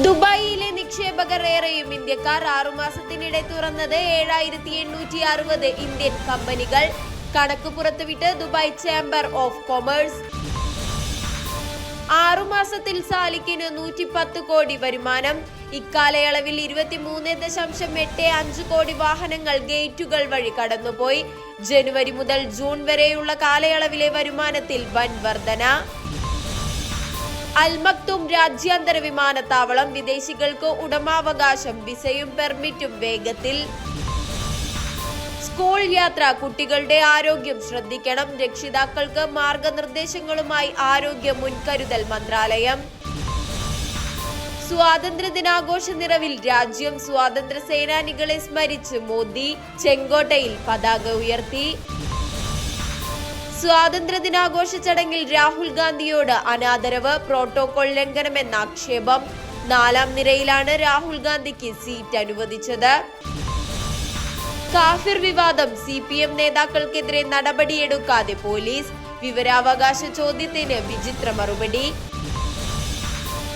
ദുബായിയിലെ നിക്ഷേപകർ ഏറെയും ഇന്ത്യക്കാർ ആറുമാസത്തിനിടെ തുറന്നത് ഏഴായിരത്തി എണ്ണൂറ്റി അറുപത് ഇന്ത്യൻ കമ്പനികൾ. കണക്ക് പുറത്തുവിട്ട് ദുബായ് ചേംബർ ഓഫ് കൊമേഴ്സ്. ആറുമാസത്തിൽ സാലിക്കിന് നൂറ്റി പത്ത് കോടി വരുമാനം. ഇക്കാലയളവിൽ ഇരുപത്തിമൂന്ന് ദശാംശം എട്ട് അഞ്ച് കോടി വാഹനങ്ങൾ ഗേറ്റുകൾ വഴി കടന്നുപോയി. ജനുവരി മുതൽ ജൂൺ വരെയുള്ള കാലയളവിലെ വരുമാനത്തിൽ വൻ വർധന. അൽമക്തും രാജ്യാന്തര വിമാനത്താവളം വിദേശികൾക്ക് ഉടമാവകാശം വിസയും പെർമിറ്റും വേഗത്തിൽ. സ്കൂൾ യാത്ര കുട്ടികളുടെ ആരോഗ്യം ശ്രദ്ധിക്കണം. രക്ഷിതാക്കൾക്ക് മാർഗനിർദ്ദേശങ്ങളുമായി ആരോഗ്യ മുൻകരുതൽ മന്ത്രാലയം. സ്വാതന്ത്ര്യ ദിനാഘോഷ നിറവിൽ രാജ്യം സ്വാതന്ത്ര്യ സേനാനികളെ സ്മരിച്ച് മോദി ചെങ്കോട്ടയിൽ പതാക ഉയർത്തി. സ്വാതന്ത്ര്യ ദിനാഘോഷ ചടങ്ങിൽ രാഹുൽ ഗാന്ധിയോട് അനാദരവ് പ്രോട്ടോകോൾ ലംഘനമെന്ന ആക്ഷേപം. നാലാം നിരയിലാണ് രാഹുൽ ഗാന്ധിക്ക് സീറ്റ് അനുവദിച്ചത്. കാഫിർ വിവാദം സി പി എം നേതാക്കൾക്കെതിരെ നടപടിയെടുക്കാതെ പോലീസ്. വിവരാവകാശ ചോദ്യത്തിന് വിചിത്ര മറുപടി.